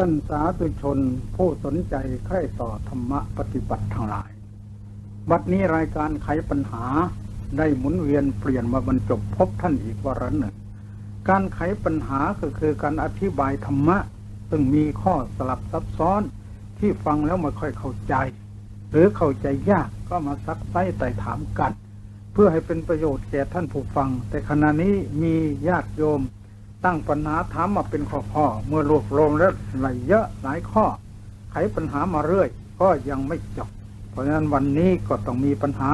ท่านสาธุชนผู้สนใจใคร่ต่อธรรมะปฏิบัติทั้งหลาย บัดนี้รายการไขปัญหาได้หมุนเวียนเปลี่ยนมาบรรจบพบท่านอีกวาระหนึ่ง การไขปัญหาก็คือการอธิบายธรรมะ ซึ่งมีข้อสลับซับซ้อนที่ฟังแล้วไม่ค่อยเข้าใจ หรือเข้าใจยากก็มาซักไซ้ไต่ถามกัน เพื่อให้เป็นประโยชน์แก่ท่านผู้ฟัง แต่ขณะนี้มีญาติโยม ตั้งปัญหาถามมาเป็นข้อๆเมื่อรวบรวมแล้วหลายเยอะหลายข้อ ไขปัญหามาเรื่อย ก็ยังไม่จบ เพราะฉะนั้นวันนี้ก็ต้องมีปัญหา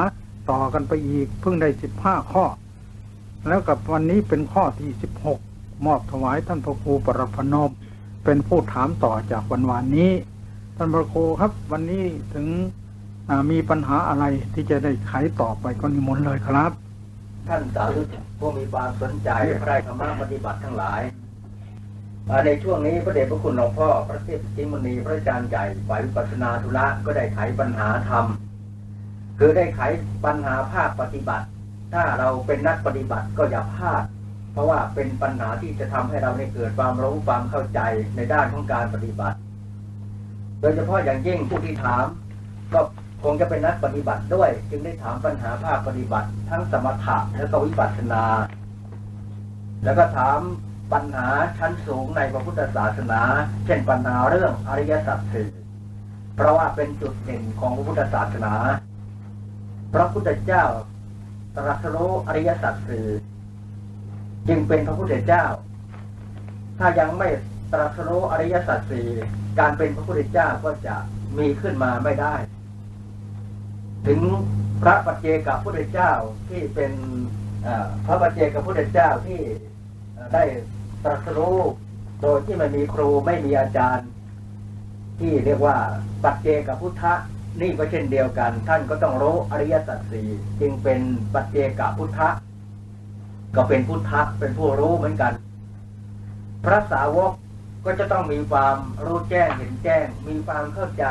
ต่อกันไปอีกเพิ่งได้สิบห้าข้อ แล้วกับวันนี้เป็นข้อที่สิบหกมอบถวายท่านพระครูปรพนม เป็นผู้ถามต่อจากวันวานนี้ ท่านพระครูครับวันนี้ถึงมีปัญหาอะไรที่จะได้ไขต่อไปก็นิมนต์เลยครับ ท่านสาธุชนผู้มีความสนใจพระราชธรรมปฏิบัติทั้งหลาย ในช่วงนี้พระเดชพระคุณหลวงพ่อพระเทพจิมณีพระอาจารย์ใหญ่ฝ่ายวิปัสสนาธุระก็ได้ไขปัญหาธรรม คือได้ไขปัญหาภาคปฏิบัติ ถ้าเราเป็นนักปฏิบัติก็อย่าพลาด เพราะว่าเป็นปัญหาที่จะทำให้เราได้เกิดความรู้ความเข้าใจในด้านของการปฏิบัติ โดยเฉพาะอย่างยิ่งผู้ที่ถามก็ คงจะเป็นนักปฏิบัติด้วย จึงได้ถามปัญหาภาคปฏิบัติ ทั้งสมถะและก็วิปัสสนา แล้วก็ถามปัญหาชั้นสูงในพระพุทธศาสนา เช่นปัญหาเรื่องอริยสัจสี่เพราะว่าเป็นจุดเด่นของพระพุทธศาสนา พระพุทธเจ้าตรัสรู้อริยสัจสี่จึงเป็นพระพุทธเจ้า ถ้ายังไม่ตรัสรู้อริยสัจสี่การเป็นพระพุทธเจ้าก็จะมีขึ้นมาไม่ได้ ถึงพระปัจเจกับพุทธเจ้าที่เป็นพระปัจเจกับพุทธเจ้าที่ได้ตรัสรู้โดยที่ไม่มีครูไม่มีอาจารย์ ที่เรียกว่าปัจเจกับพุทธะนี่ก็เช่นเดียวกัน ท่านก็ต้องรู้อริยสัจสี่จึงเป็นปัจเจกับพุทธะก็เป็นพุทธะเป็นผู้รู้เหมือนกัน พระสาวกก็จะต้องมีความรู้แจ้งเห็นแจ้ง มีความเข้าใจ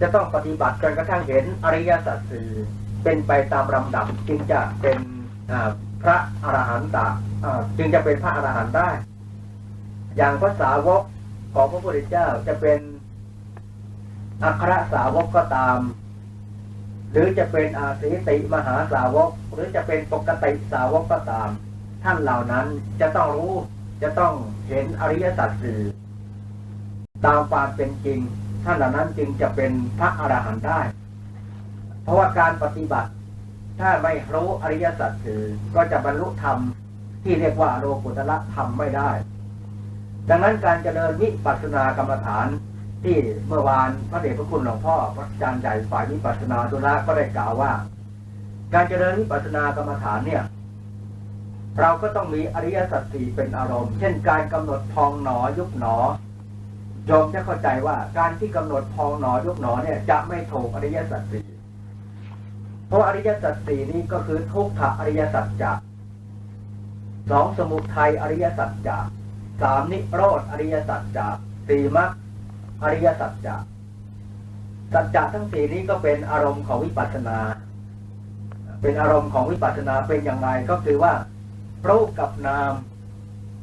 จะต้องปฏิบัติจนกระทั่งเห็นอริยสัจสี่เป็นไปตามลำดับจึงจะเป็นพระอรหันตะจึงจะเป็นพระอรหันต์ได้ อย่างพระสาวกของพระพุทธเจ้าจะเป็นอัครสาวกก็ตาม หรือจะเป็นอาสีติมหาสาวก หรือจะเป็นปกติสาวกก็ตาม ท่านเหล่านั้นจะต้องรู้จะต้องเห็นอริยสัจสี่ตามความเป็นจริง ท่านเหล่านั้นจึงจะเป็นพระอรหันต์ได้ เพราะว่าการปฏิบัติ ถ้าไม่รู้อริยสัจสี่ก็จะบรรลุธรรมที่เรียกว่าโลกุตละธรรมไม่ได้ ดังนั้นการเจริญวิปัสสนากรรมฐานที่เมื่อวานพระเดชพระคุณหลวงพ่อพระอาจารย์ใหญ่ฝ่ายวิปัสสนาตุลาก็ได้กล่าวว่า การเจริญวิปัสสนากรรมฐานเนี่ย เราก็ต้องมีอริยสัจสี่เป็นอารมณ์ เช่นการกำหนดพองหนอยุบหนอ โยมจะเข้าใจว่าการที่กำหนดพองหนอยุบหนอเนี่ยจะไม่ถูกอริยสัจสี่เพราะอริยสัจสี่นี้ก็คือทุกขอริยสัจจะสองสมุทัยอริยสัจจะสามนิโรธอริยสัจจะสี่มรรคอริยสัจจะสัจจะทั้งสี่นี้ก็เป็นอารมณ์ของวิปัสสนา เป็นอารมณ์ของวิปัสสนาเป็นอย่างไรก็คือว่ารูปกับนาม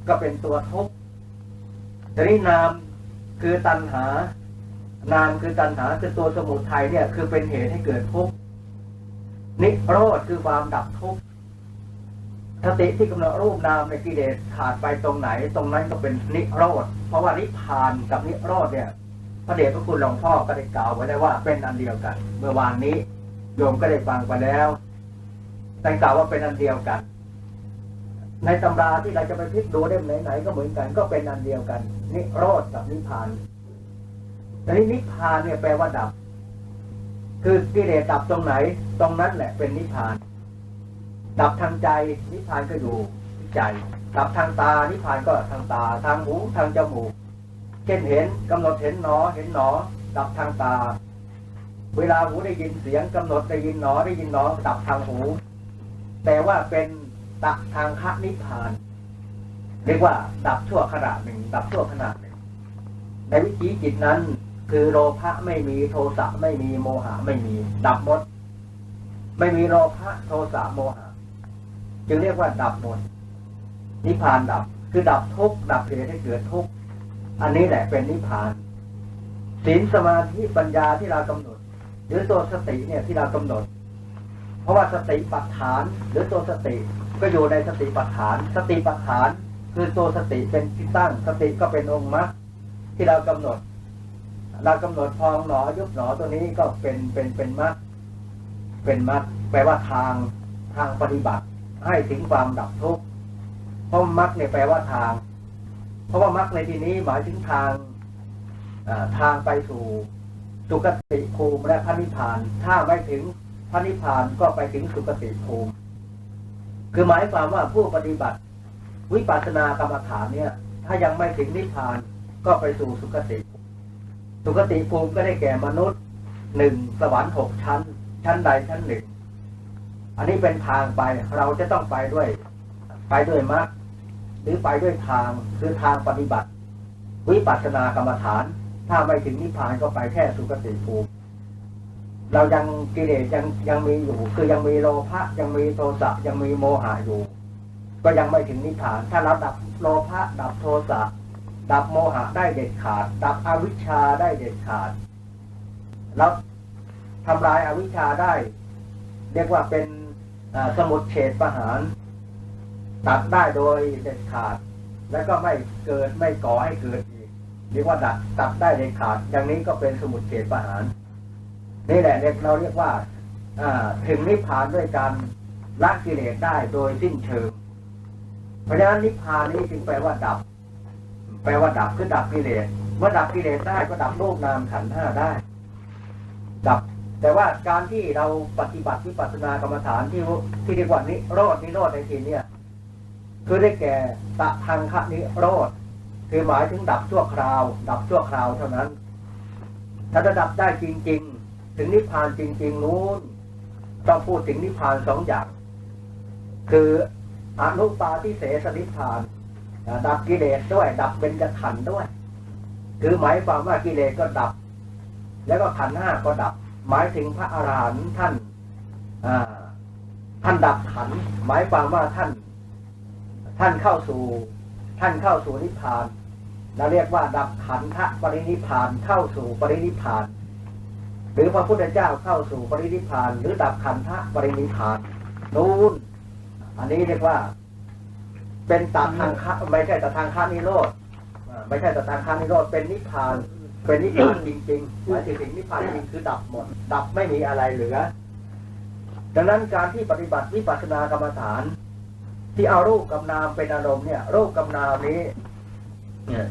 ก็เป็นตัวทุกข์ทีนี้นาม คือตัณหา นามคือตัณหาคือตัวสมุทัยเนี่ย คือเป็นเหตุให้เกิดทุกข์นิโรธคือความดับทุกข์สติที่กำหนดรูปนามในกิเลสขาดไปตรงไหน ตรงนั้นก็เป็นนิโรธ เพราะว่านิพานกับนิโรธเนี่ย พระเดชพระคุณหลวงพ่อก็ได้กล่าวไว้แล้วว่าเป็นอันเดียวกัน เมื่อวานนี้โยมก็ได้ฟังไปแล้วแต่กล่าวว่าเป็นอันเดียวกัน ในตำราที่เราจะไปพลิกดูเล่มไหนๆก็เหมือนกันก็เป็นอันเดียวกัน นิโรธกับนิพานแต่นี้นิพานเนี่ยแปลว่าดับ คือกิเลสดับตรงไหน ตรงนั้นแหละเป็นนิพาน ดับทางใจนิพานก็อยู่ใจ ดับทางตานิพานก็ทางตา ทางหูทางจมูกเช่นเห็นกำหนดเห็นหนอเห็นหนอ ดับทางตา เวลาหูได้ยินเสียงกำหนดได้ยินหนอได้ยินหนอ ดับทางหู แต่ว่าเป็น ดับทางคะนิพพาน เรียกว่า ดับชั่วขณะหนึ่ง ดับชั่วขณะหนึ่ง ในวิถีจิตนั้น คือโลภะไม่มีโทสะไม่มีโมหะไม่มี ดับหมด ไม่มีโลภะโทสะโมหะ จึงเรียกว่า ดับหมด นิพพานดับ คือดับทุกข์ดับเหตุให้เกิดทุกข์อันนี้แหละเป็นนิพพานศีลสมาธิปัญญาที่เรากำหนด หรือตัวสติเนี่ยที่เรากำหนด เพราะว่าสติปัฏฐาน หรือตัวสติ ก็อยู่ในสติปัฏฐาน สติปัฏฐานคือตัวสติเป็นที่ตั้ง สติก็เป็นองค์มรรคที่เรากำหนด เรากำหนดพองหนอยุบหนอตัวนี้ก็เป็นเป็นเป็นมรรคเป็นมรรคแปลว่าทางทางปฏิบัติ ให้ถึงความดับทุกข์เพราะมรรคเนี่ยแปลว่าทาง เพราะว่ามรรคในที่นี้หมายถึงทางทางไปสู่สุคติภูมิและพระนิพพาน ถ้าไม่ถึงพระนิพพานก็ไปถึงสุคติภูมิ คือหมายความว่าผู้ปฏิบัติ วิปัสสนากรรมฐานเนี่ย ถ้ายังไม่ถึงนิพพานก็ไปสู่สุคติสุคติภูมิก็ได้แก่มนุษย์หนึ่งสวรรค์หกชั้น ชั้นใดชั้นหนึ่ง อันนี้เป็นทางไปเราจะต้องไปด้วย ไปด้วยมรรคหรือไปด้วยทางคือทางปฏิบัติ วิปัสสนากรรมฐาน ถ้าไม่ถึงนิพพานก็ไปแค่สุคติภูมิ เรายังกิเลสยังยังมีอยู่ คือยังมีโลภะยังมีโทสะยังมีโมหะอยู่ ก็ยังไม่ถึงนิพพาน ถ้าเราดับโลภะดับโทสะดับโมหะได้เด็ดขาด ดับอวิชชาได้เด็ดขาด แล้วทำลายอาวิชชาได้ เรียกว่าเป็นสมุดเฉดประหาร ตัดได้โดยเด็ดขาด แล้วก็ไม่เกิดไม่ก่อให้เกิดอีกเรียกว่าดัดตัดได้เด็ดขาด อย่างนี้ก็เป็นสมุดเฉดประหาร นี่แหละเรียกเราเรียกว่าถึงนิพพานด้วยการละกิเลสได้โดยสิ้นเชิง เพราะฉะนั้นนิพพานนี้จึงแปลว่าดับ แปลว่าดับคือดับกิเลสเมื่อดับกิเลสได้ก็ดับโลกนามขันธ์ห้าได้ ดับ แต่ว่าการที่เราปฏิบัติวิปัสสนากรรมฐานที่ที่เรียกว่านิโรดนิโรธในทีเนี้ยคือได้แก่ตะทางคะนิโรธคือหมายถึงดับชั่วคราว ดับชั่วคราวเท่านั้น ถ้าจะดับได้จริง ๆ ถึงนิพพานจริง ๆ นู้นต้องพูดถึงนิพพานสองอย่าง คืออนุปาทิเสสนิพพาน ดับกิเลสด้วย ดับเบญจขันด้วย คือหมายความว่ากิเลสก็ดับ แล้วก็ขันห้าก็ดับ หมายถึงพระอรหันต์ท่านท่านดับขัน หมายความว่าท่าน ท่านเข้าสู่ ท่านเข้าสู่นิพพานเราเรียกว่า ดับขันธปรินิพพานเข้าสู่ปรินิพพาน หรือพระพุทธเจ้าเข้าสู่ปรินิพพาน หรือดับขันธะปรินิพพานนู้นอันนี้เรียกว่า เป็นตามทางคะไม่ใช่แต่ทางคานิโรธไม่ใช่แต่ทางคานิโรธเป็นนิพพาน เป็นนิพพานจริงๆหมายถึงนิพพานจริงคือดับหมด ดับไม่มีอะไรเหลือ ดังนั้นการที่ปฏิบัติวิปัสสนากรรมฐาน ที่เอารูปกับนามเป็นอารมณ์เนี่ยรูปกับนามนี้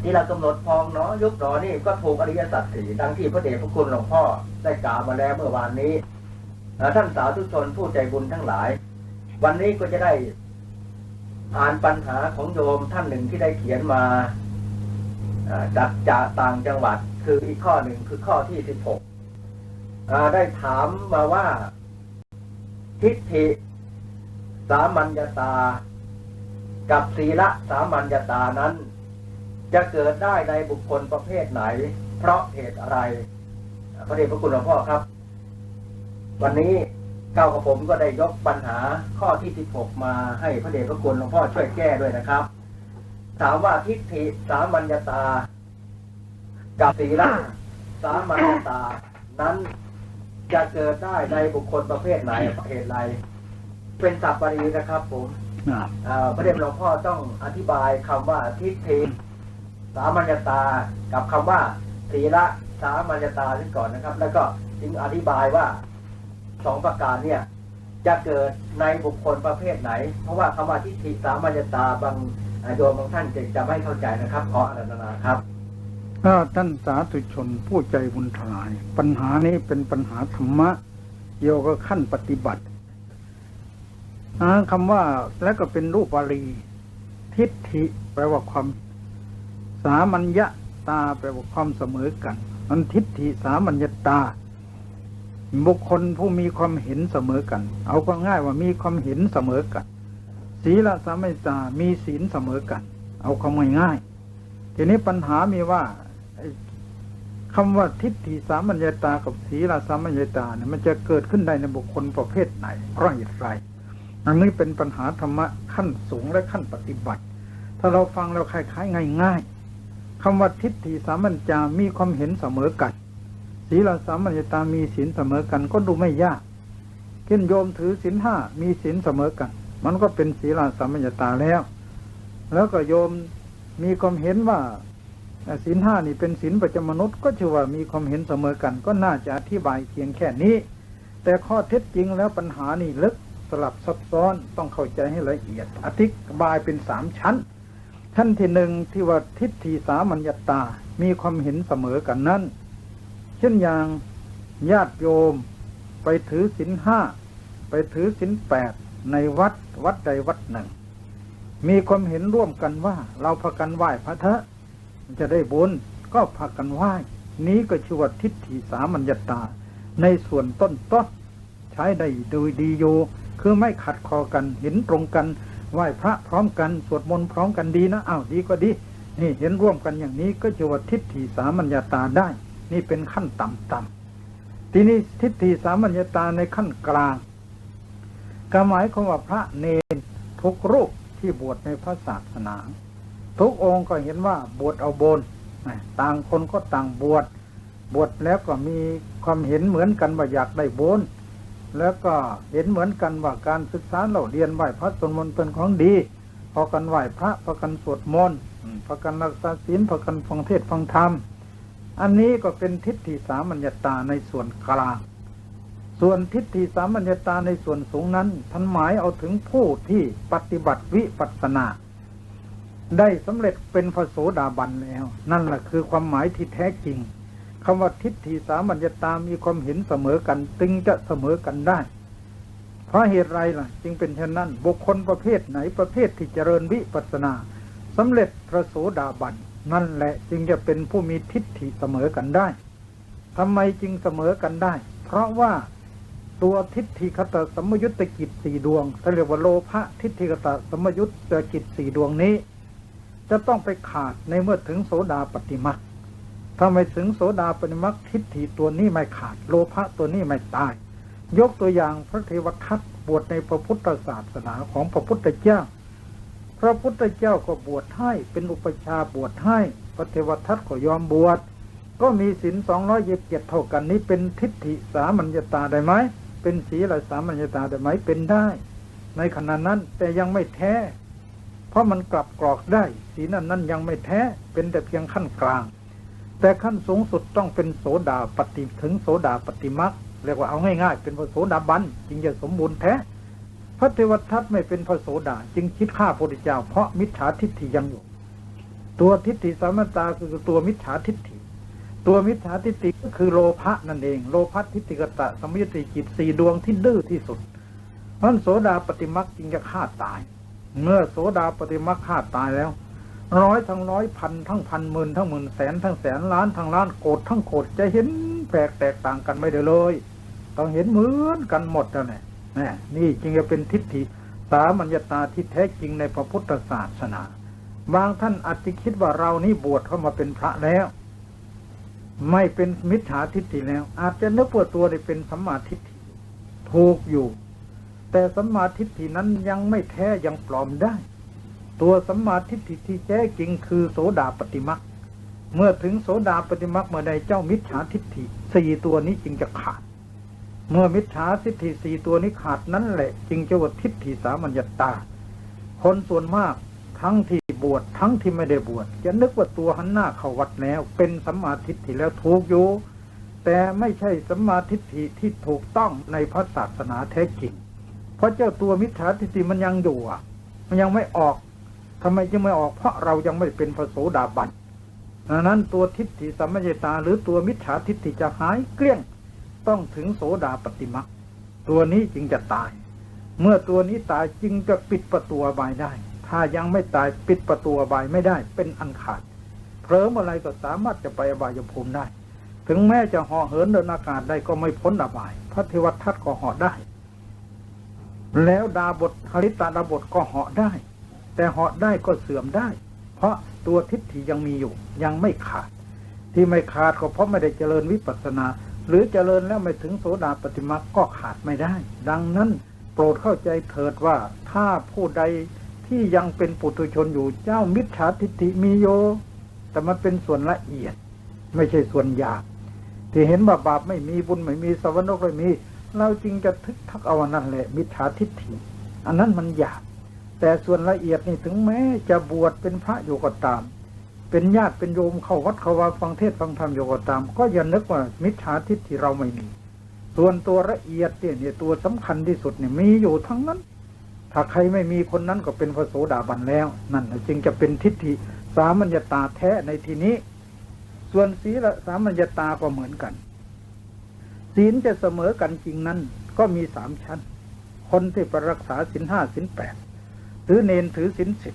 ที่เรากำหนดพองเนาะยุบหนอนี่ก็ถูกอริยสัจสี่ดังที่พระเดชพระคุณหลวงพ่อได้กล่าวมาแล้วเมื่อวานนี้ท่านสาธุชนผู้ใจบุญทั้งหลาย วันนี้ก็จะได้อ่านปัญหาของโยมท่านหนึ่งที่ได้เขียนมาจากจากต่างจังหวัดคืออีกข้อหนึ่งคือข้อที่สิบหกได้ถามมาว่า ทิฏฐิสามัญญาตา กับศีละสามัญญาตานั้น จะเกิดได้ในบุคคลประเภทไหน เพราะเหตุอะไรพระเดชพระคุณหลวงพ่อครับ วันนี้เก้ากับผมก็ได้ยกปัญหาข้อที่สิบหกมาให้พระเดชพระคุณหลวงพ่อช่วยแก้ด้วยนะครับ ถามว่าทิฏฐิสามัญญตา กับศีละสามัญญตา นั้นจะเกิดได้ในบุคคลประเภทไหนเหตุไรเป็นสัพปรีนะครับผมอ่าอ่าพระเดชหลวงพ่อต้องอธิบายคำว่าทิฏฐิ สามัญญตากับคำว่าศีละสามัญญตาขึ้นก่อนนะครับ แล้วก็จึงอธิบายว่าสองประการเนี่ยจะเกิดในบุคคลประเภทไหน เพราะว่าคำว่าทิฏฐิสามัญญตาบางโยมบางท่านจะจะไม่เข้าใจนะครับขออารัตนาครับถ้าท่านสาธุชนผู้ใจบุญทลาย ปัญหานี้เป็นปัญหาธรรมะเกี่ยวกับขั้นปฏิบัติคำว่าแล้วก็เป็นรูปบาลี ทิฏฐิแปลว่าความ สามัญญาตาแปลว่าความเสมอกัน มันทิฏฐิสามัญญตา บุคคลผู้มีความเห็นเสมอกัน เอาก็ง่ายว่ามีความเห็นเสมอกัน ศีลสามัญญตา มีศีลเสมอกัน เอาคำง่ายๆทีนี้ปัญหามีว่าไอ้คำว่าทิฏฐิสามัญญตากับศีลสามัญญตาเนี่ยมันจะเกิดขึ้นได้ในบุคคลประเภทไหนเพราะเหตุไรอันนี้เป็นปัญหาธรรมะขั้นสูงและขั้นปฏิบัติ ถ้าเราฟังเราคล้ายๆง่าย ๆ คำว่าทิฏฐิสามัญจามีความเห็นเสมอกันศีลสามัญญตามีศีลเสมอกันก็ดูไม่ยากเช่นโยมถือศีลห้ามีศีลเสมอกัน มันก็เป็นศีลสามัญญตาแล้ว แล้วก็โยมมีความเห็นว่าศีลห้านี่เป็นศีลประจำมนุษย์ก็ชื่อว่ามีความเห็นเสมอกัน ก็น่าจะอธิบายเพียงแค่นี้ แต่ข้อเท็จจริงแล้วปัญหานี่ลึกสลับซับซ้อนต้องเข้าใจให้ละเอียด อธิบายเป็นสามชั้น ชั้นที่หนึ่งที่ว่าทิฏฐิสามัญญตา มีความเห็นเสมอกันนั้น เช่นอย่างญาติโยม ไปถือศีลห้า ไปถือศีลแปดในวัดวัดใดวัดหนึ่ง มีความเห็นร่วมกันว่า เราพากันไหว้พระเถอะจะได้บุญก็พากันไหว้ นี้ก็ชื่อว่าทิฏฐิสามัญญตา ในส่วนต้นต้นใช้ได้โดยดีโยคือไม่ขัดคอกันเห็นตรงกัน ไหว้พระพร้อมกันสวดมนต์พร้อมกันดีนะอ้าวดีก็ดี นี่เห็นร่วมกันอย่างนี้ก็ชื่ว่าทิฏฐิสามัญญาตาได้ นี่เป็นขั้นต่ำๆทีนี้ทิฏฐิสามัญญาตาในขั้นกลางก็หมายความว่าพระเนรทุกรูปที่บวชในพระศาสนา ทุกองค์ก็เห็นว่าบวชเอาบนต่างคนก็ต่างบวชบวชแล้วก็มีความเห็นเหมือนกันว่าอยากได้บุญ แล้วก็เห็นเหมือนกันว่าการศึกษาเราเรียนไหว้พระสวดมนต์เป็นของดีพอกันไหว้พระพอกันสวดมนต์พอกันรักษาศีลพอกันฟังเทศฟังธรรม อันนี้ก็เป็นทิฏฐิสามัญญตาในส่วนกลาง ส่วนทิฏฐิสามัญญตาในส่วนสูงนั้นท่านหมายเอาถึงผู้ที่ปฏิบัติวิปัสสนา ได้สำเร็จเป็นพระโสดาบันแล้ว นั่นแหละคือความหมายที่แท้จริง คำว่าทิฏฐิสามัญญตามีความเห็นเสมอกัน จึงจะเสมอกันได้ เพราะเหตุไรล่ะ จึงเป็นเช่นนั้น บุคคลประเภทไหนประเภทที่เจริญวิปัสนาสำเร็จพระโสดาบันนั่นแหละจึงจะเป็นผู้มีทิฏฐิเสมอกันได้ทำไมจึงเสมอกันได้ เพราะว่าตัวทิฏฐิคตสมยุตตกิจสี่ดวงเรียกว่าโลภะทิฏฐิคตสมยุตตกิจสี่ดวงนี้ จะต้องไปขาดในเมื่อถึงโสดาปฏิมา ถ้าไม่ถึงโสดาปฏิมักทิฏฐิตัวนี้ไม่ขาด โลภะตัวนี้ไม่ตาย ยกตัวอย่างพระเทวทัตบวชในพระพุทธศาสนาของพระพุทธเจ้า พระพุทธเจ้าก็บวชให้เป็นอุปชาบวชให้ พระเทวทัตก็ยอมบวชก็มีศีลสองร้อยเย็บเจ็ดเท่ากันนี้เป็นทิฏฐิสามัญญาตาได้ไหม เป็นศีลสามัญญาตาได้ไหมเป็นได้ ในขณะนั้นแต่ยังไม่แท้ เพราะมันกลับกรอกได้ ศีลนั้นนั้นยังไม่แท้เป็นแต่เพียงขั้นกลาง แต่ขั้นสูงสุดต้องเป็นโสดาปฏิถึงโสดาปฏิมักเรียกว่าเอาง่ายๆเป็นพระโสดาบันจึงจะสมบูรณ์แท้พระเทวทัตไม่เป็นพระโสดา จึงคิดฆ่าพระพุทธเจ้า เพราะมิจฉาทิฏฐิยังอยู่ ตัวทิฏฐิสามตาคือตัวมิจฉาทิฏฐิ ตัวมิจฉาทิฏฐิก็คือโลภะนั่นเอง โลภะทิฏฐิกตะสมยุติจิตสี่ดวงที่ดื้อที่สุดเพราะโสดาปฏิมักจึงจะฆ่าตาย เมื่อโสดาปฏิมักฆ่าตายแล้ว ร้อยทั้งร้อยพันทั้งพันหมื่นทั้งหมื่นแสนทั้งแสนล้านทั้งล้านโกดทั้งโกดจะเห็นแปลกแตกต่างกันไม่ได้เลย ต้องเห็นเหมือนกันหมดแล้วเนี่ยนี่จึงจะเป็นทิฏฐิสามัญญาตาที่แท้จริงในพระพุทธศาสนา บางท่านอาจจะคิดว่าเรานี่บวชเข้ามาเป็นพระแล้ว ไม่เป็นมิจฉาทิฏฐิแล้ว อาจจะนึกว่าตัวได้เป็นสัมมาทิฏฐิถูกอยู่ แต่สัมมาทิฏฐินั้นยังไม่แท้ยังปลอมได้ ตัวสัมมาทิฏฐิที่แท้จริงคือโสดาปฏิมักเมื่อถึงโสดาปฏิมักเมื่อใดเจ้ามิจฉาทิฏฐิสี่ตัวนี้จึงจะขาด เมื่อมิจฉาทิฏฐิสี่ตัวนี้ขาดนั้นแหละ จึงจะว่าทิฏฐิสามัญญตา คนส่วนมากทั้งที่บวชทั้งที่ไม่ได้บวชจะนึกว่าตัวหันหน้าเข้าวัดแล้ว เป็นสัมมาทิฏฐิแล้วถูกอยู่แต่ไม่ใช่สัมมาทิฏฐิที่ถูกต้องในพระศาสนาแท้จริง เพราะเจ้าตัวมิจฉาทิฏฐิมันยังอยู่อะ มันยังไม่ออก ทำไมจึงไม่ออกเพราะเรายังไม่เป็นพระโสดาบันดังนั้นตัวทิฏฐิสัมมยตาหรือตัวมิจฉาทิฏฐิจะหายเกลี้ยงต้องถึงโสดาปฏิมาตัวนี้จึงจะตาย เมื่อตัวนี้ตายจึงจะปิดประตูบายได้ ถ้ายังไม่ตายปิดประตูบายไม่ได้เป็นอันขาดเพลิมอะไรก็สามารถจะไปอบายภูมิได้ ถึงแม้จะห่อเหินเดินอากาศได้ก็ไม่พ้นอบาย พระเทวทัตก็ห่อได้ แล้วดาบทฮริตาดาบทก็ห่อได้ แต่เหาะได้ก็เสื่อมได้ เพราะตัวทิฏฐิยังมีอยู่ ยังไม่ขาด ที่ไม่ขาดก็เพราะไม่ได้เจริญวิปัสสนา หรือเจริญแล้วไม่ถึงโสดาปฏิมาก็ขาดไม่ได้ ดังนั้นโปรดเข้าใจเถิดว่าถ้าผู้ใดที่ยังเป็นปุถุชนอยู่เจ้ามิจฉาทิฏฐิมีโย แต่มันเป็นส่วนละเอียด ไม่ใช่ส่วนหยาบที่เห็นว่าบาปไม่มีบุญไม่มีสวรรค์ไม่มี เราจริงจะทึกทักเอาอันนั่นแหละมิจฉาทิฏฐิ อันนั้นมันหยาบ แต่ส่วนละเอียดนี่ถึงแม้จะบวชเป็นพระอยู่ก็ตาม เป็นญาติเป็นโยมเข้าวัดเข้าวาฟังเทศฟังธรรมอยู่ก็ตาม ก็อย่านึกว่ามิจฉาทิฏฐิเราไม่มี ส่วนตัวละเอียดเนี่ยตัวสำคัญที่สุดเนี่ยมีอยู่ทั้งนั้น ถ้าใครไม่มีคนนั้นก็เป็นพระโสดาบันแล้ว นั่นจึงจะเป็นทิฏฐิสามัญญตาแท้ในทีนี้ ส่วนศีลสามัญญตาก็เหมือนกัน ศีลจะเสมอกันจริงนั้น ก็มีสามชั้น คนที่ไปรักษาศีลห้าศีลแปด หรือเนนถือศีลสิบ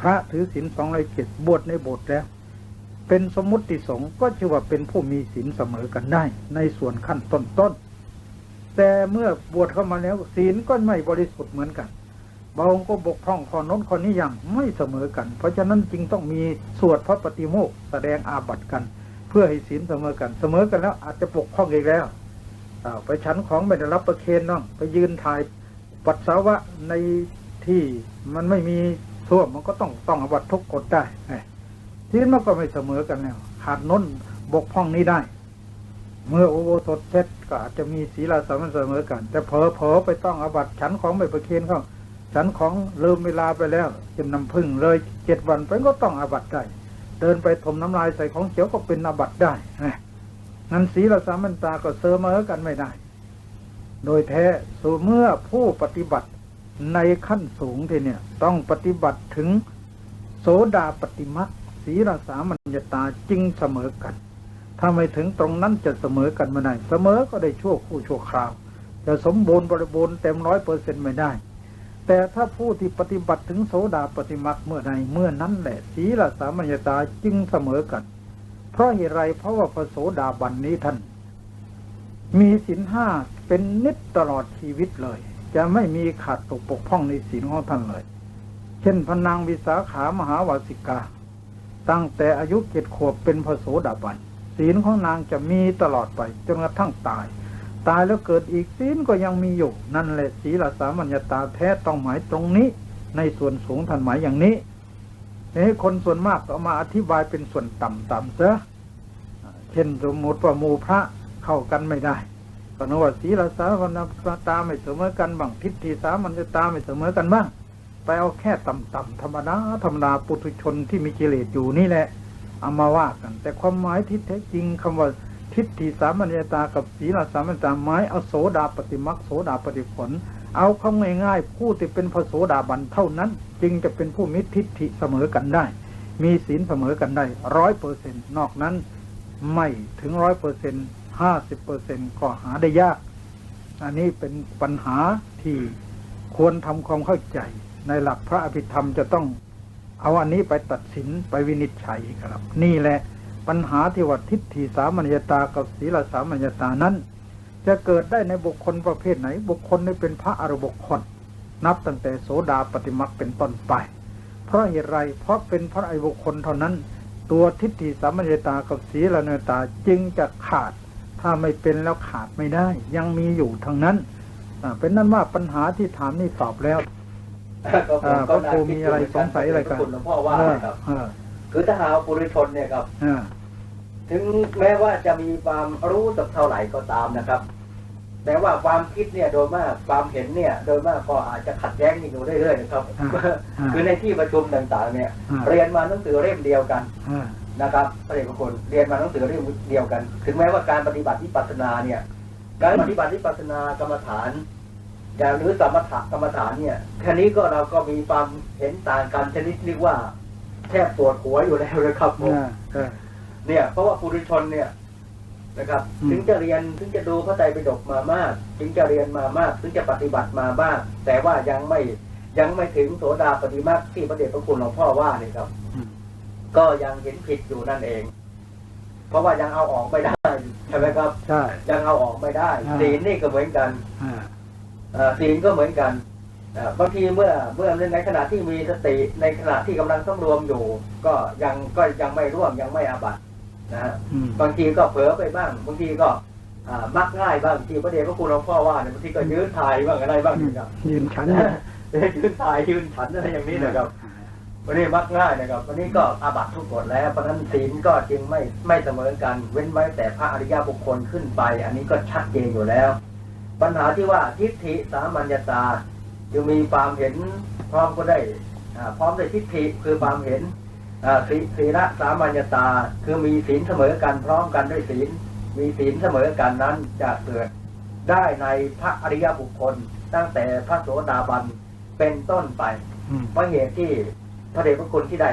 พระถือศีลสองร้อยเจ็ดบวชในโบสถ์แล้ว เป็นสมมุติสงฆ์ก็ชื่อว่าเป็นผู้มีศีลเสมอกันได้ ในส่วนขั้นต้นๆแต่เมื่อบวชเข้ามาแล้วศีลก็ไม่บริสุทธิ์เหมือนกันบางค์ก็บกพร่องข้อโน้นข้อนี้ยังไม่เสมอกัน เพราะฉะนั้นจึงต้องมีสวดพระปฏิโมกข์แสดงอาบัติกัน เพื่อให้ศีลเสมอกัน เสมอกันแล้ว อาจจะปกพร่องอีกแล้วอ้าวไปฉันของไม่ได้รับประเคนน้องไปยืนถ่ายปัสสาวะใน ที่มันไม่มีส้วมมันก็ต้องต้องอาบัตทุกกฎได้ไงศีลมันก็ไม่เสมอกันแล้วขาดน้นบกพร่องนี้ได้ เมื่อโอโบสถเสร็จก็อาจจะมีศีลสามัญเสมอกัน แต่เผลอเผลอไปต้องอาบัตฉันของไม่ประเคนเข้าฉันของลืมเวลาไปแล้วเป็นน้ำพึ่งเลยเจ็ดวันไปก็ต้องอาบัตได้ เดินไปถมน้ำลายใส่ของเขียวก็เป็นอาบัตได้นั้นศีลสามัญตาก็เสมอกันไม่ได้ โดยแท้สู่เมื่อผู้ปฏิบัติ ในขั้นสูงทีเนี่ยต้องปฏิบัติถึงโสดาปฏิมักศีลสามัญญตาจริงเสมอกัน ถ้าไม่ถึงตรงนั้นจะเสมอกันไม่ได้ เสมอก็ได้ชั่วคู่ชั่วคราว จะสมบูรณ์บริบูรณ์เต็มร้อยเปอร์เซ็นไม่ได้ แต่ถ้าผู้ที่ปฏิบัติถึงโสดาปฏิมักเมื่อใดเมื่อนั้นแหละศีลสามัญญตาจึงเสมอกัน เพราะเหตุไรเพราะว่าพระโสดาบันนี้ท่าน มีศีลห้าเป็นนิดตลอดชีวิตเลย จะไม่มีขาดตกปกพร่องในศีลของท่านเลย เช่นพนางวิสาขามหาวาสิกา ตั้งแต่อายุเจ็ดขวบเป็นพระโสดาบันศีลของนางจะมีตลอดไปจนกระทั่งตาย ตายแล้วเกิดอีกศีลก็ยังมีอยู่ นั่นแหละศีลสามัญญตาแท้ต้องหมายตรงนี้ ในส่วนสูงท่านหมายอย่างนี้เอ้คนส่วนมากก็เอามาอธิบายเป็นส่วนต่ำๆเสียเช่นสมมติว่าหมู่พระเข้ากันไม่ได้ ก็นว่าศีลสามัญญตาไม่เสมอกันบ้างทิฏฐิสามัญญตาไม่เสมอกันบ้างไปเอาแค่ต่ำๆธรรมดาธรรมดาปุถุชนที่มีกิเลสอยู่นี่แหละเอามาว่ากัน แต่ความหมายที่แท้จริงคำว่าทิฏฐิสามัญญตากับศีลสามัญญตาหมายเอาโสดาปฏิมักโสดาปฏิผล เอาคำง่ายๆผู้ที่เป็นพระโสดาบันเท่านั้น จึงจะเป็นผู้มิทิฏฐิเสมอกันได้ มีศีลเสมอกันได้ร้อยเปอร์เซ็นต์นอกนั้นไม่ถึงร้อยเปอร์เซ็นต์ ห้าสิบเปอร์เซ็นก็หาได้ยาก อันนี้เป็นปัญหาที่ควรทำความเข้าใจ ในหลักพระอภิธรรมจะต้องเอาอันนี้ไปตัดสินไปวินิจฉัยครับ นี่แหละปัญหาที่ว่าทิฏฐิสามัญญตากับศีลสามัญญตานั้น จะเกิดได้ในบุคคลประเภทไหน บุคคลนี้เป็นพระอรบุคคล นับตั้งแต่โสดาปฏิมักเป็นต้นไป เพราะเหตุไรเพราะเป็นพระอริบุคคลเท่านั้น ตัวทิฏฐิสามัญญตากับศีลเนตาจึงจะขาด ถ้าไม่เป็นแล้วขาดไม่ได้ ยังมีอยู่ทั้งนั้นอ่าเป็นนั้นว่าปัญหาที่ถามนี่ตอบแล้วก็ผมอ่าก็พระครูมีอะไรสงสัยอะไรกันคุณหลวงพ่อว่าเออนะครับเออคือถ้าหาว่าปุถุชนเนี่ยครับเออถึงแม้ว่าจะมีความรู้สักเท่าไหร่ก็ตามนะครับแต่ว่าความคิดเนี่ยโดยมากความเห็นเนี่ย โดยมากก็อาจจะขัดแย้งกันอยู่เรื่อยๆนะครับ คือในที่ประชุมต่างๆ เนี่ยอ่าเรียนมาหนังสือเล่มเดียวกันเออ นะครับพระเดชพระคุณเรียนมาหนังสือเล่มเดียวกัน ถึงแม้ว่าการปฏิบัติวิปัสสนาเนี่ยการปฏิบัติวิปัสสนากรรมฐานอย่างหรือสมถะกรรมฐานเนี่ยแค่นี้ก็เราก็มีความเห็นต่างกันชนิดเรียกว่าแทบปวดหัวอยู่แล้วเลยครับผมเออเออเนี่ย เพราะว่าปุถุชนเนี่ยนะครับอืมถึงจะเรียนถึงจะดูพระไตรปิฎกมามาก ถึงจะเรียนมามาก ถึงจะปฏิบัติมาบ้างแต่ว่ายังไม่ยังไม่ถึงโสดาปฏิมาที่พระเดชพระคุณหลวงพ่อว่าเนี่ยครับอืม ก็ยังเห็นผิดอยู่นั่นเอง เพราะว่ายังเอาออกไม่ได้ใช่ไหมครับใช่ยังเอาออกไม่ได้อ่าศีลนี่ก็เหมือนกันอ่าเอ่อศีลก็เหมือนกันอ่าบางทีเมื่อเมื่อในขณะที่มีสติในขณะที่กำลังต้องรวมอยู่ ก็ยังก็ยังไม่ร่วมยังไม่อาบัตินะฮะอืมบางทีก็เผลอไปบ้างบางทีก็อ่ามักง่ายบ้างบางทีพระเดชพระคุณหลวงพ่อว่าเนี่ยบางทีก็ยืนถ่ายบ้างอะไรบ้างนะครับยืนฉันยืนถ่ายยืนฉันอะไรอย่างนี้นะครับ วันนี้มักง่ายนะครับ วันนี้ก็อาบัตทุกกฎแล้วเพราะฉะนั้นศีลก็จึงไม่ไม่เสมอกันเว้นไว้แต่พระอริยบุคคลขึ้นไป อันนี้ก็ชัดเจนอยู่แล้ว ปัญหาที่ว่าทิฏฐิสามัญญตาจะมีความเห็นพร้อมก็ได้อ่าพร้อมด้วยทิฏฐิคือความเห็นอ่าศีศีละสามัญญตา คือมีศีลเสมอกันพร้อมกันด้วยศีลมีศีลเสมอกันนั้นจะเกิดได้ในพระอริยบุคคล ตั้งแต่พระโสดาบันเป็นต้นไปอืมเพราะเหตุที่พ ระเดชพระคุณที่ได้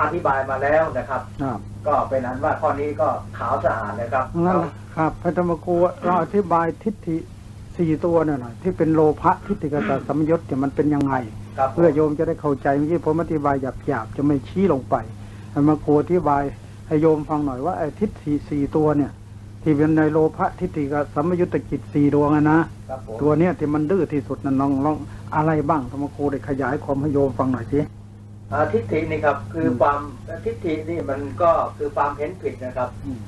อธิบายมาแล้วนะครับครับ ก็เป็นนั้นว่าข้อนี้ก็ขาวสะอาดนะครับงั้นครับพระธรรมครูเราอธิบายทิฏฐิสี่ตัวเนี่ยหน่อยที่เป็นโลภะทิฏฐิกตสัมยศเนี่ยมันเป็นยังไงครับเพื่อโยมจะได้เข้าใจเมื่อกี้ผมอธิบายหยาบๆจะไม่ชี้ลงไปธรรมครูอธิบายให้โยมฟังหน่อยว่าไอ้ทิฏฐิสี่ตัวเนี่ย ที่เป็นในโลภะทิฏฐิกสัมยุตตกิจสี่ดวงอะนะครับผมตัวเนี้ยที่มันดื้อที่สุดนั่นลองลองอะไรบ้างธรรมครูได้ขยายความให้โยมฟังหน่อยสิอ่า ทิฏฐินี่ครับ คือความทิฏฐินี่มันก็คือความเห็นผิดนะครับอืม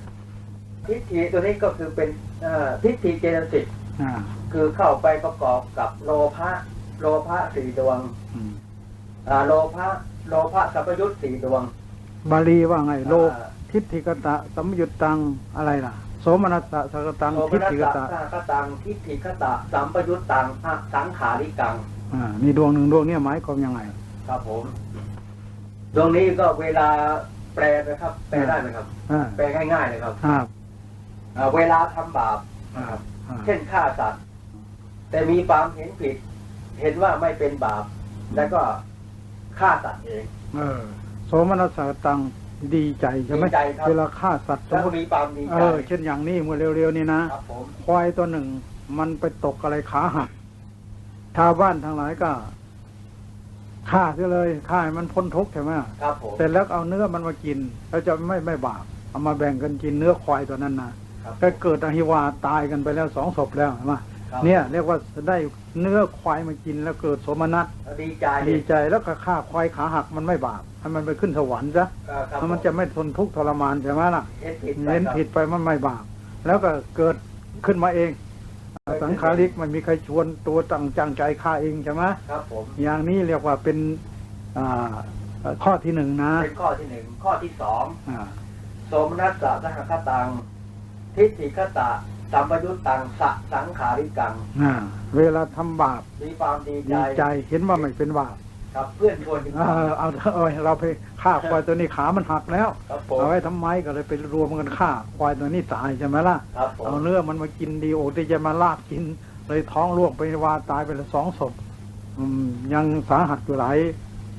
ทิฏฐิตัวนี้ก็คือเป็นเอ่อทิฏฐิเจตสิกอ่าคือเข้าไปประกอบกับโลภะโลภะสี่ดวงอืมอ่าโลภะโลภะสัพพยุตสี่ดวง บาลีว่าไง โลอ่าทิฏฐิกตะสัมยุตตังอะไรล่ะ โสมนัสสะสกตังโทมทิฏนัสฐิกสะตะสากตังทิฏฐิคตะสัมปยุตตังอะสังขาริกัง อ่ามีดวงหนึ่งดวงเนี้หมายความยังไง ครับผม ตรงนี้ก็เวลาแปลนะครับ แปลได้ไหมครับ อ่าแปลง่ายๆเลยครับครับอ่าเวลาทำบาปนะครับอ่าเช่นฆ่าสัตว์แต่มีความเห็นผิด เห็นว่าไม่เป็นบาป แล้วก็ฆ่าสัตว์เอง เออโสมนัสสะตังดีใจใช่ไหมดีใจครับ เวลาฆ่าสัตว์สแล้มวมก็ติมีความดีเอใจอ เช่นอย่างนี้เมื่อเร็วๆนี่นะ ครับผมควายตัวหนึ่ง มันไปตกอะไรขาหักชาวบ้านทั้งหลายก็ ฆ่าเสียเลยฆ่าให้มันพ้นทุกข์ใช่ไหมครับผมเสร็จแล้วเอาเนื้อมันมากินแล้วจะไม่ไม่บาปเอามาแบ่งกันกินเนื้อควายตัวนั้นนะครับก็เกิดอหิวาตายกันไปแล้วสองศพแล้วใช่ไหมครับเนี่ยเรียกว่าได้เนื้อควายมากินแล้วเกิดโสมนัสดีใจดีใจแล้วก็ฆ่าควายขาหักมันไม่บาปให้มันไปขึ้นสวรรค์ซะอ่าครับแล้วมันจะไม่ทนทุกข์ทรมานใช่ไหมล่ะเห็นผิดไปเล่นครับผิดไปมันไม่บาปแล้วก็เกิดขึ้นมาเอง สังขาริกไม่มีใครชวนตัวตั้งจังใจฆ่าเองใช่ไหมครับผมอย่างนี้เรียกว่าเป็นอ่าข้อที่หนึ่งนะ เป็นข้อที่หนึ่งข้อที่สองอ่าโสมนัสสะสหคตัง ทิฏฐิคตะสัมปยุตตังสะสังขาริกังอ่าเวลาทำบาปมีความดีใจดีใจ เห็นว่าไม่เป็นบาป ครับเพื่อนชวนจริงเออเอาเถอะเอาเราไปฆ่าควายตัวนี้ขามันหักแล้วครับผมเอาไว้ทำไมก็เลยไปรวมกันฆ่าควายตัวนี้ตายใช่ไหมล่ะครับผมเอาเนื้อมันมากินดีโอที่จะมาลาบกิน เลยท้องร่วงไปวาตายไปละสองศพอืมยังสาหัสอยู่หลาย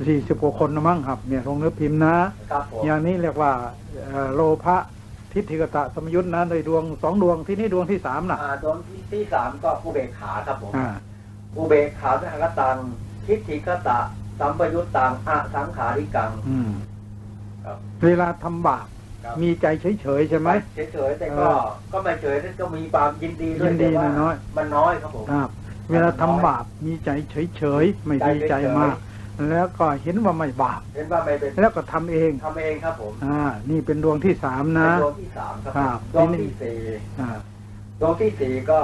สี่สิบกว่าคนนะมั้งครับ เนี่ยลงเนื้อพิมพ์นะครับผมอย่างนี้เรียกว่าเอ่อโลภะทิฏฐิกตะสมยุทธ์นะในดวงสองดวงที่นี่ดวงที่สามน่ะอ่าตอนที่ที่สามก็อุเบกขาครับผมอ่าอุเบกขาสหคตังทิฏฐิคตะ สัมปยุตตังอะสังขาริกังอืมครับเวลาทำบาปครับมีใจเฉยๆใช่ไหมเฉยๆแต่เอก็อก็ไม่เฉยแต่ก็มีความยินดีด้วยยินดีแต่ว่าน้อยมันน้อยครับผมครับเวลาทำบาปมีใจเฉยๆไม่ดีใจมาก แล้วก็เห็นว่าไม่บาปเห็นว่าไม่เป็นแล้วก็ทำเองทำเองครับผมอ่า นี่เป็นดวงที่สามนะเป็นดวงที่สามครับครับดวงที่สี่อ่าดวงที่สี่ก็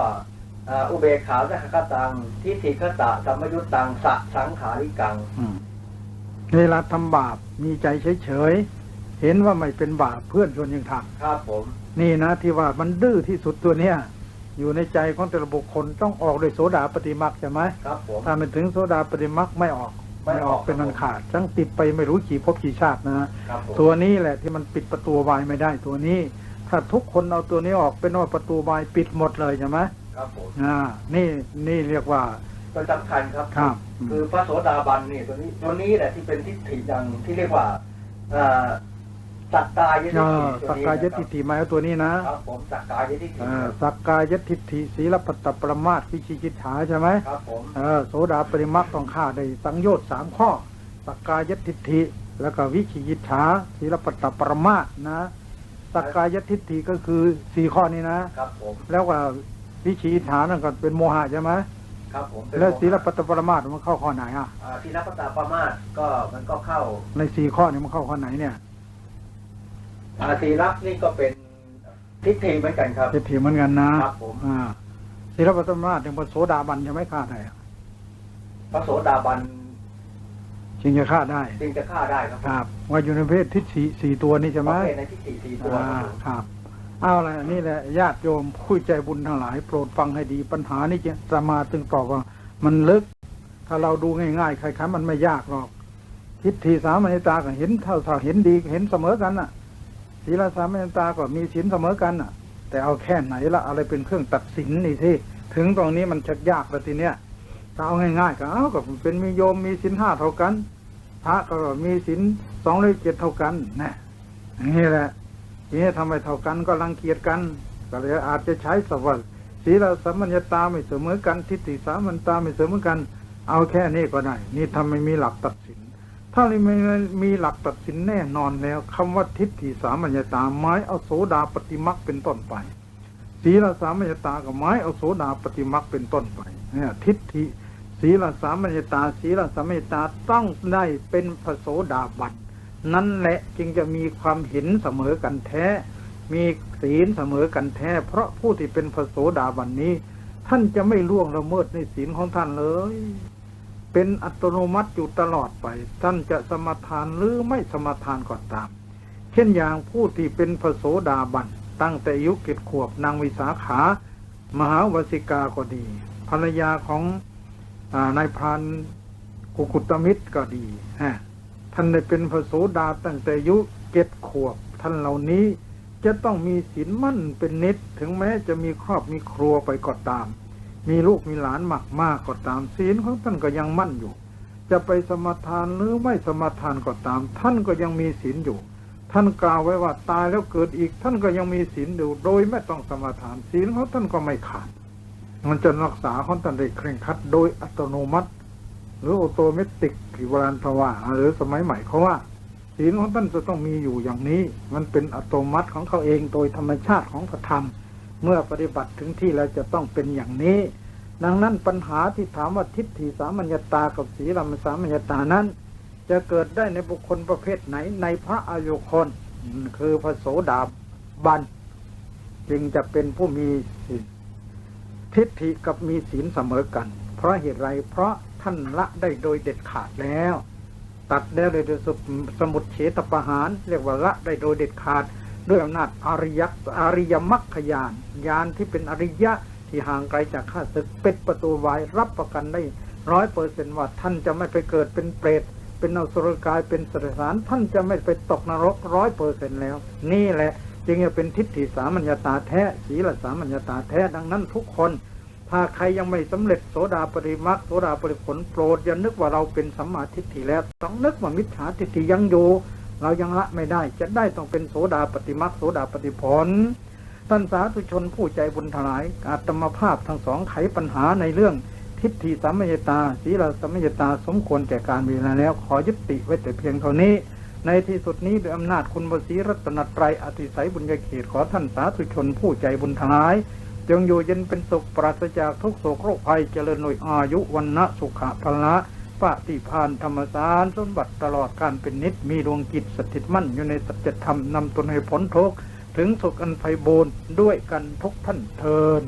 อ่าอุเบกขาสหคตังทิฏฐิคตะสัมปยุตตังสะสังขาริกังอืมเวลาทำบาปมีใจเฉยๆเห็นว่าไม่เป็นบาปเพื่อนชวนยังทครับผมำนี่นะที่ว่ามันดื้อที่สุดตัวเนี้ยอยู่ในใจของแต่ละบุคคลต้องออกโดยโสดาปฏิมักใช่ไหมครับผมถ้ามันถึงโสดาปฏิมักไม่ออก ไม่ไม่ออออกกเป็นอันขาดทั้งติดไปไม่รู้กี่ภพกี่ชาตินะครับผมตัวนี้แหละที่มันปิดประตูบายไม่ได้ตัวนี้ ถ้าทุกคนเอาตัวนี้ออกเป็นว่าประตูบายปิดหมดเลยใช่ไหม ครับผมอ่านี่นี่เรียกว่าตัวสำคัญครับครับ คือพระโสดาบันนี่ตัวนี้ตัวนี้แหละที่เป็นทิฏฐิอย่างที่เรียกว่าอ่าสักกายทิฏเอฐิอตัวสักนี้กายนะคทิรับฏฐิหมายเอาตัวนี้นะครับผมสักกายทิฏฐิเออสักกายทิฏฐิศีลปัตตปรมาตวิชิกิจฉาใช่ไหมครับผมเออโสดาปริมักต้องฆ่าได้สังโยชน์สามข้อสักกายทิฏฐิแล้วก็วิชิกิจฉาศีลปัตตปรมาตนะสักกายทิฏฐิก็คือสี่ข้อนี้นะครับผมแล้วก็ วิชิกิจฉานั่นก็เป็นโมหะใช่ไหมครับผมเป็นแล้วศีลปัตตปรมาตมันเข้าข้อไหนอะอ่าศีลปตาปามาสก็มันก็เข้า ในสี่ข้อนี้มันเข้าข้อไหนเนี่ยอาศีลักษณ์นี่ก็เป็นทิฏฐิเหมือนกันครับทิฏฐิเหมือนกันนะครับผมอ่าศีลปัตตปรมาตเป็นพระโสดาบันใช่ไหมฆ่าได้อะพระโสดาบันเจึงจะฆ่าได้จึงจะฆ่าได้ครับครับว่าอยู่ในประเพศทิศสี่สี่ตัวนี่ใช่ไหมประเภทในที่สี่สี่ตัวอ่าครับ เอาละนี่แหละญาติโยมผู้ใจบุญทั้งหลาย โปรดฟังให้ดีปัญหานี่จะจะมาตึงตอบว่า มันลึก ถ้าเราดูง่ายๆใครๆมันไม่ยากหรอก ทิฏฐิสามัญตาก็เห็นเท่าเท่าเห็นดีเห็นเสมอกันน่ะศีลสามัญตาก็มีศีลเสมอกันน่ะ แต่เอาแค่ไหนละอะไรเป็นเครื่องตัดสินนี่ที่ถึงตรงนี้มันชักยากแล้วทีเนี้ยถ้าเอาง่ายๆก็เอาก็เป็นมีโยมมีศีลห้าเท่ากัน พระก็มีศีลสองร้อยเจ็ดเท่ากันนะอย่างนี่แหละ ทีนี้ทำไมเท่ากันก็รังเกียจกัน ก็เลยอาจจะใช้สวัสดิ์ศีลสัมมัญญตาไม่เสมอกันทิฏฐิสามัญตาไม่เสมอกัน เอาแค่นี้ก็ได้ นี่ทำไม่มีหลักตัดสิน ถ้าไม่มีหลักตัดสินแน่นอนแล้วคำว่าทิฏฐิสามัญญตาไม้เอาโสดาปฏิมักเป็นต้นไปศีลสามัญญตากับไม้เอาโสดาปฏิมักเป็นต้นไปเนี่ยทิฏฐิศีลสามัญญตาศีลสามัญญตาต้องได้เป็นพระโสดาบัน นั่นแหละจึงจะมีความเห็นเสมอกันแท้ มีศีลเสมอกันแท้ เพราะผู้ที่เป็นพระโสดาบันนี้ ท่านจะไม่ล่วงละเมิดในศีลของท่านเลย เป็นอัตโนมัติอยู่ตลอดไป ท่านจะสมทานหรือไม่สมทานก็ตาม เช่นอย่างผู้ที่เป็นพระโสดาบันตั้งแต่อายุเกตขวบนางวิสาขามหาวสิกาก็ดี ภรรยาของอนายพรานกุกุตมิตรก็ดีฮะ ท่านได้เป็นพระโสดาตั้งแต่อายุเจ็ดขวบ ท่านเหล่านี้จะต้องมีศีลมั่นเป็นนิด ถึงแม้จะมีครอบมีครัวไปก็ตาม มีลูกมีหลานมากมากก็ตามศีลของท่านก็ยังมั่นอยู่ จะไปสมทานหรือไม่สมทานก็ตาม ท่านก็ยังมีศีลอยู่ ท่านกล่าวไว้ว่าตายแล้วเกิดอีก ท่านก็ยังมีศีลอยู่ โดยไม่ต้องสมทานศีลของท่านก็ไม่ขาดมันจะรักษาของท่านได้เคร่งครัดโดยอัตโนมัติ หรือออโตเมติกที่โบราณพว่าหรือสมัยใหม่เขาว่าศีลของท่านจะต้องมีอยู่อย่างนี้ มันเป็นอัตโนมัติของเขาเองโดยธรรมชาติของพระธรรม เมื่อปฏิบัติถึงที่แล้วจะต้องเป็นอย่างนี้ ดังนั้นปัญหาที่ถามว่าทิฏฐิสามัญญตากับศีลสามัญญตานั้น จะเกิดได้ในบุคคลประเภทไหนในพระอายุคนคือพระโสดาบันจึงจะเป็นผู้มีศีลทิฏฐิกับมีศีลเสมอกัน เพราะเหตุไรเพราะ ท่านละได้โดยเด็ดขาดแล้ว ตัดได้โดยสสมุดเฉตประหาร เรียกว่าละได้โดยเด็ดขาด ด้วยอำนาจอริยอริยมรรคยานยานที่เป็นอริยะที่ห่างไกลจากข้าศึกเป็นประตูไวายรับประกันได้ร้อยเปอร์เซนต์ว่าท่านจะไม่ไปเกิดเป็นเปรตเป็นอสุรกายเป็นสรสาร ท่านจะไม่ไปตกนรกร้อยเปอร์เซนต์แล้ว นี่แหละจึงจะเป็นทิฏฐิสามัญญาตาแท้ศีลสามัญญาตาแท้ดังนั้นทุกคน ถ้าใครยังไม่สำเร็จโสดาปริมักโสดาปริผลโปรดอย่านึกว่าเราเป็นสัมมาทิฏฐิแล้ว ต้องนึกว่ามิจฉาทิฏฐิยังอยู่เรายังละไม่ได้ จะได้ต้องเป็นโสดาปฏิมักโสดาปฏิผลท่านสาธุชนผู้ใจบุญทลาย อาตมภาพทั้งสองไขปัญหาในเรื่องทิฏฐิสัมมยตาศีลสัมมยตาสมควรแก่การเวลาแล้ว ขอยุติไว้แต่เพียงเท่านี้ ในที่สุดนี้ด้วยอำนาจคุณบศีรัตนตรัยอติสัยบุญญาเขตขอท่านสาธุชนผู้ใจบุญทลาย จงอยู่เย็นเป็นสุขปราศจากทุกโศกโรคภัยเจริญหน่วยอายุวันนะสุขะพละปฏิพานธรรมสารสมบัติตลอดการเป็นนิดมีดวงจิตสถิตมั่นอยู่ในสัจธรรมนำตนให้พ้นทุกถึงสุขอันไพบูรณ์ด้วยกันทุกท่านเทิน